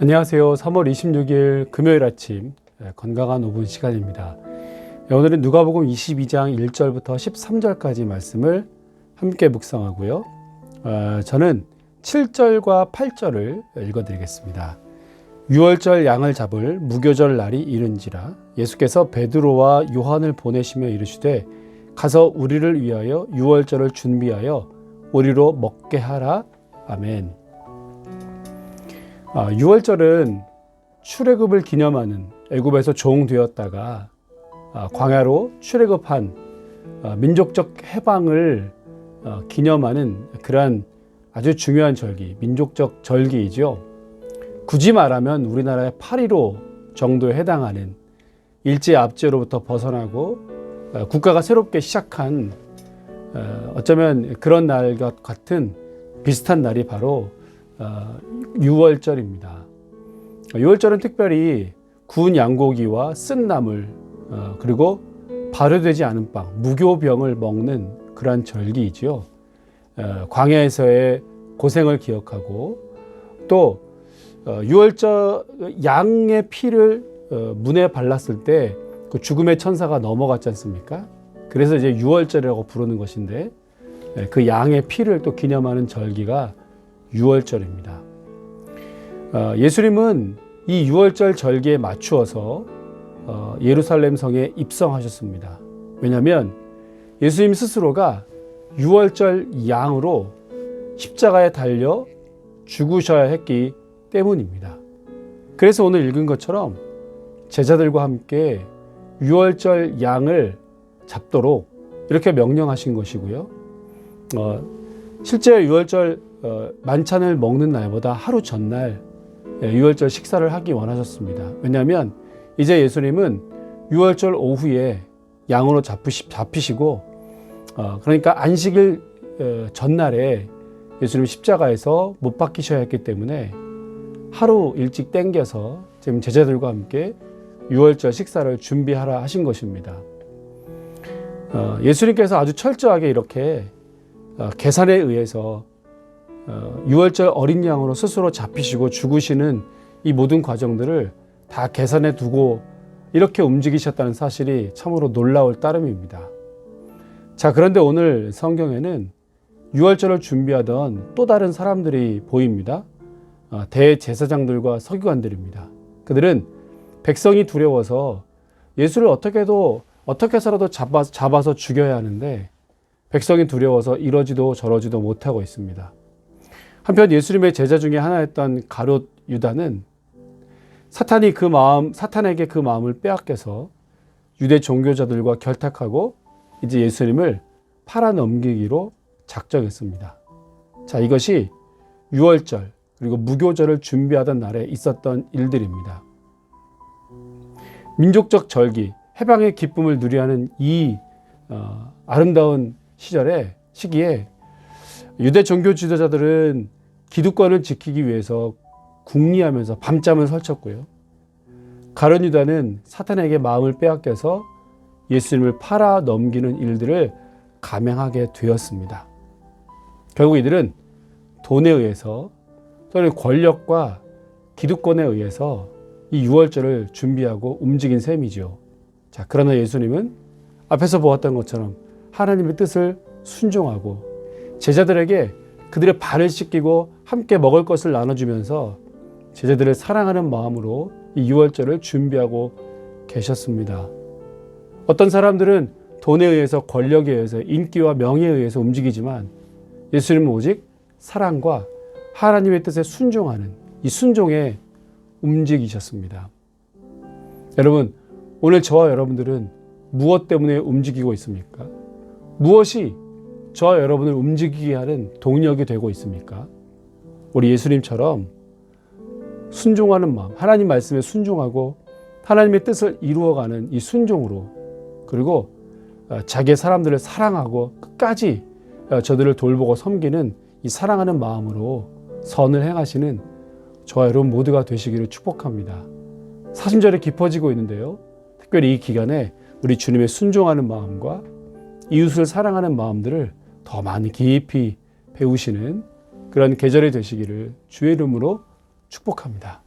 안녕하세요. 3월 26일 금요일 아침 예, 건강한 5분 시간입니다. 예, 오늘은 누가복음 22장 1절부터 13절까지 말씀을 함께 묵상하고요. 어, 저는 7절과 8절을 읽어드리겠습니다. 6월절 양을 잡을 무교절 날이 이른지라 예수께서 베드로와 요한을 보내시며 이르시되 가서 우리를 위하여 6월절을 준비하여 우리로 먹게 하라. 아멘. 아, 6월절은 출애굽을 기념하는 애굽에서 종 되었다가 아, 광야로 출애굽한 아, 민족적 해방을 어, 기념하는 그러한 아주 중요한 절기, 민족적 절기이죠. 굳이 말하면 우리나라의 8.15 정도에 해당하는 일제 압제로부터 벗어나고 어, 국가가 새롭게 시작한 어, 어쩌면 그런 날과 같은 비슷한 날이 바로 6월절입니다. 6월절은 특별히 구운 양고기와 쓴 나물 어, 그리고 발효되지 않은 빵, 무교병을 먹는 그러한 절기이지요. 어, 광야에서의 고생을 기억하고 또 6월절 양의 피를 어, 문에 발랐을 때 그 죽음의 천사가 넘어갔지 않습니까? 그래서 이제 6월절이라고 부르는 것인데 그 양의 피를 또 기념하는 절기가 6월절입니다. 예수님은 이 6월절 절기에 맞추어서 예루살렘 성에 입성하셨습니다. 왜냐하면 예수님 스스로가 6월절 양으로 십자가에 달려 죽으셔야 했기 때문입니다. 그래서 오늘 읽은 것처럼 제자들과 함께 6월절 양을 잡도록 이렇게 명령하신 것이고요. 어, 실제 6월절 어, 만찬을 먹는 날보다 하루 전날 6월절 예, 식사를 하기 원하셨습니다. 왜냐하면 이제 예수님은 6월절 오후에 양으로 잡으시, 잡히시고 어, 그러니까 안식일 어, 전날에 예수님 십자가에서 못 박히셔야 했기 때문에 하루 일찍 땡겨서 지금 제자들과 함께 6월절 식사를 준비하라 하신 것입니다. 어, 예수님께서 아주 철저하게 이렇게 어, 계산에 의해서 6월절 어, 어린 양으로 스스로 잡히시고 죽으시는 이 모든 과정들을 다 계산해 두고 이렇게 움직이셨다는 사실이 참으로 놀라울 따름입니다. 자, 그런데 오늘 성경에는 6월절을 준비하던 또 다른 사람들이 보입니다. 어, 대제사장들과 서기관들입니다. 그들은 백성이 두려워서 예수를 어떻게도 어떻게 해서라도 잡아, 잡아서 죽여야 하는데 백성이 두려워서 이러지도 저러지도 못하고 있습니다. 한편 예수님의 제자 중에 하나였던 가롯 유다는 사탄이 그 마음, 사탄에게 그 마음을 빼앗겨서 유대 종교자들과 결탁하고 이제 예수님을 팔아 넘기기로 작정했습니다. 자, 이것이 6월절 그리고 무교절을 준비하던 날에 있었던 일들입니다. 민족적 절기, 해방의 기쁨을 누리하는 이 어, 아름다운 시절에 시기에 유대 종교 지도자들은 기득권을 지키기 위해서 궁리하면서 밤잠을 설쳤고요. 가론 유다는 사탄에게 마음을 빼앗겨서 예수님을 팔아 넘기는 일들을 감행하게 되었습니다. 결국 이들은 돈에 의해서 또는 권력과 기득권에 의해서 이 유월절을 준비하고 움직인 셈이죠. 자, 그러나 예수님은 앞에서 보았던 것처럼 하나님의 뜻을 순종하고 제자들에게 그들의 발을 씻기고 함께 먹을 것을 나눠주면서 제자들을 사랑하는 마음으로 이 유월절을 준비하고 계셨습니다. 어떤 사람들은 돈에 의해서 권력에 의해서 인기와 명예에 의해서 움직이지만 예수님은 오직 사랑과 하나님의 뜻에 순종하는 이 순종에 움직이셨습니다. 여러분, 오늘 저와 여러분들은 무엇 때문에 움직이고 있습니까? 무엇이 저와 여러분을 움직이게 하는 동력이 되고 있습니까? 우리 예수님처럼 순종하는 마음, 하나님 말씀에 순종하고 하나님의 뜻을 이루어가는 이 순종으로 그리고 어, 자기의 사람들을 사랑하고 끝까지 어, 저들을 돌보고 섬기는 이 사랑하는 마음으로 선을 행하시는 저와 여러분 모두가 되시기를 축복합니다. 사심절에 깊어지고 있는데요. 특별히 이 기간에 우리 주님의 순종하는 마음과 이웃을 사랑하는 마음들을 더 많이 깊이 배우시는 그런 계절이 되시기를 주의 이름으로 축복합니다.